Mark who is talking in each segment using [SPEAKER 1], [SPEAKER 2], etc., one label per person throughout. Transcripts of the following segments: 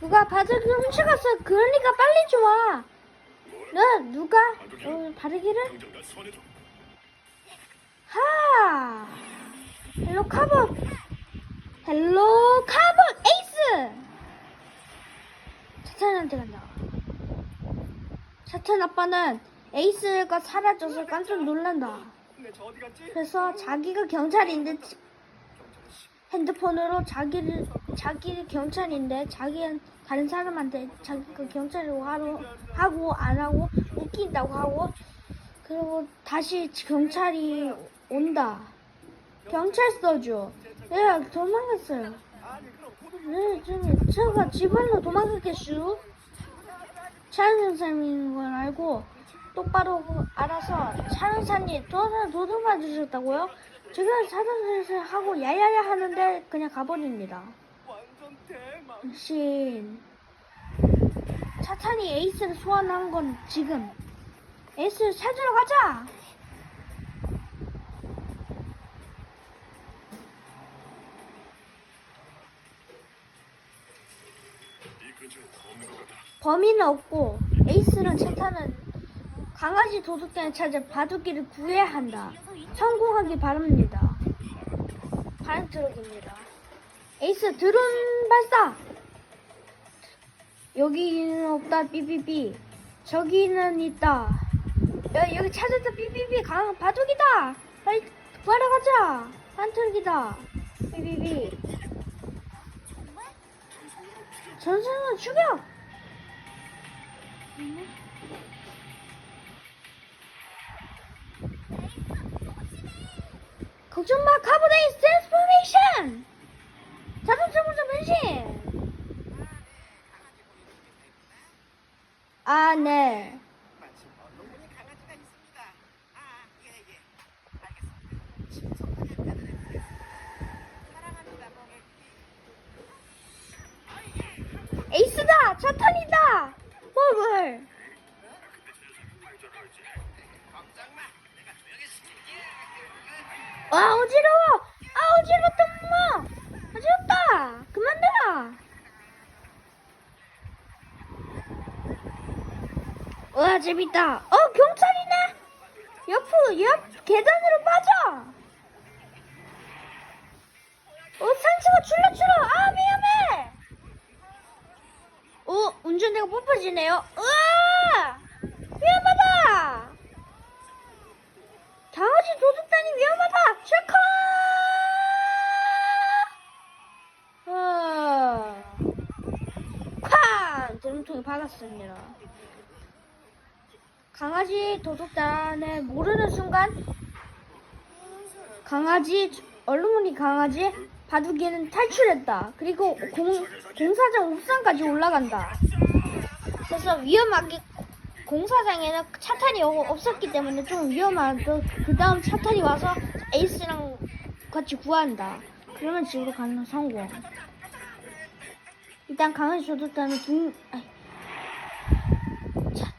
[SPEAKER 1] 누가 바둑이 훔쳐갔어. 그러니까 빨리 좀 와. 너 누가 어, 바르기를? 하. 헬로 카본. 헬로 카본 에이스. 사탄한테 간다. 사탄 아빠는 에이스가 사라져서 깜짝 놀란다. 그래서 자기가 경찰인데. 핸드폰으로 자기를 자기 경찰인데 자기 다른 사람한테 자기가 경찰이라고 하고 하고 안 하고 웃긴다고 하고 그리고 다시 경찰이 온다. 경찰서죠. 도망갔어요.
[SPEAKER 2] 아니 그럼 도둑이
[SPEAKER 1] 네, 좀 제가 집안으로 도망갔겠슈. 차은사님인 걸 알고 똑바로 알아서 차은사님 도둑 도둑 맞으셨다고요? 제가 사장실을 하고 야야야 하는데 그냥 가버립니다.
[SPEAKER 2] 완전 대망.
[SPEAKER 1] 신 차탄이 에이스를 소환한 건 지금 에이스를 찾으러 가자. 범인은 없고 에이스는 차탄은 강아지 도둑단을 찾아 바둑기를 구해야 한다. 성공하기 바랍니다. 파란 트럭입니다. 에이스 드론 발사! 여기는 없다 삐삐삐. 저기는 있다. 야, 여기 찾았다 삐삐삐. 강 바둑이다. 빨리 구하러 가자. 파란 트럭이다. 삐삐삐. 전생은 죽여! 걱정 마, 카보데이스 트랜스포메이션! 자동차 모자 변신! 아, 네.
[SPEAKER 3] 마침 언론분이 강아지가 아,
[SPEAKER 1] 어지러워! 아, 어지럽다, 엄마! 어지럽다! 그만둬라! 와, 재밌다. 어, 경찰이네? 옆으로, 옆, 계단으로 빠져! 어, 상처가 출렁출렁! 아, 위험해! 어, 운전대가 뽑아지네요. 으아! 위험하다! 강아지 도둑단이 위험하다! 체크! 아, 쾅! 드럼통이 박았습니다. 강아지 도둑단을 모르는 순간 강아지 얼룩무늬 강아지 바둑이는 탈출했다. 그리고 공, 공사장 옥상까지 올라간다. 그래서 위험하게 공사장에는 차탄이 어- 없었기 때문에 좀 위험하고 그 다음 차탄이 와서 에이스랑 같이 구한다. 그러면 집으로 가는 성공. 일단 강아지 도둑단은 중 아이. 차,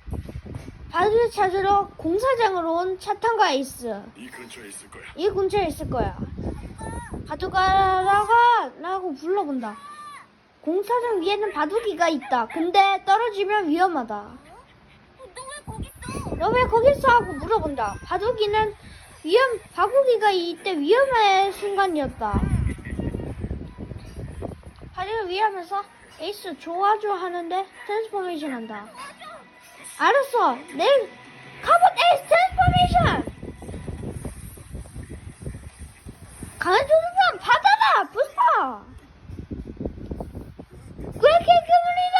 [SPEAKER 1] 바둑을 찾으러 공사장으로 온 차탄과 에이스.
[SPEAKER 2] 이 근처에 있을 거야.
[SPEAKER 1] 이 근처에 있을 거야. 바둑아라가 라고 불러본다. 공사장 위에는 바둑이가 있다. 근데 떨어지면 위험하다.
[SPEAKER 4] 너왜 거기 있어?
[SPEAKER 1] 너 왜 거기 있어? 하고 물어본다. 바둑이는 위험, 바둑이가 이때 위험할 순간이었다. 바둑이 위험해서 에이스 좋아줘 하는데 트랜스포메이션 한다. 알았어. 내일 카본 에이스 트랜스포메이션! 강한 조준선 받아라! 부스터! 꿀케이크물이다!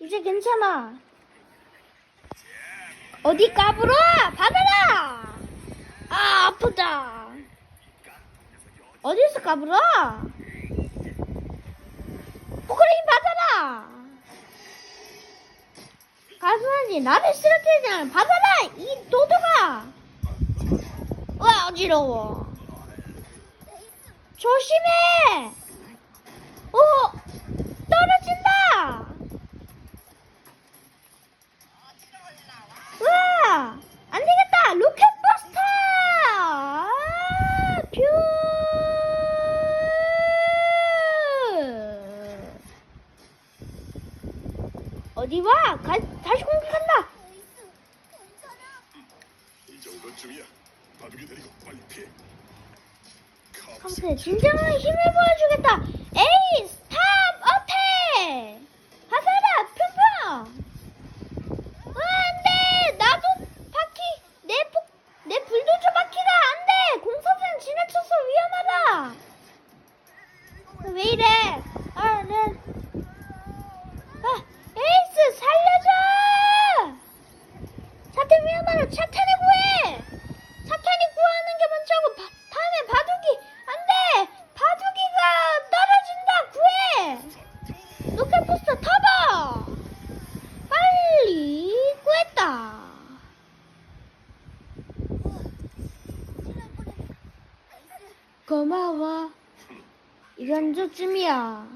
[SPEAKER 1] 이제 괜찮아. 어디 까불어? 받아라! 아, 아프다. 어디서 까불어? 아니 나를 쓰러뜨리잖아 받아라! 이 도둑아! 와 어지러워. 조심해! 오 떨어진다! 와 안되겠다! 로켓버스터! 아, 뷰 어디와?
[SPEAKER 2] 갈
[SPEAKER 1] 컴퓨터의 진정한 힘을 보여주겠다. 에이, 스 탑 어택! 하사라, 뿅뿅! 아, 안 돼! 나도 바퀴, 내, 폭, 내 불도저 바퀴가 안 돼! 공사장 지나쳐서 위험하다! 왜 이래? 아, 네. 아, 에이스, 살려줘! 사태 위험하다, 차탄을 구해! 사탄이 구하는 게 먼저고 바, 다음에 바둑이 안돼 바둑이가 떨어진다 구해 로켓 포스터 타봐 빨리 구했다 고마워. 이 정도쯤이야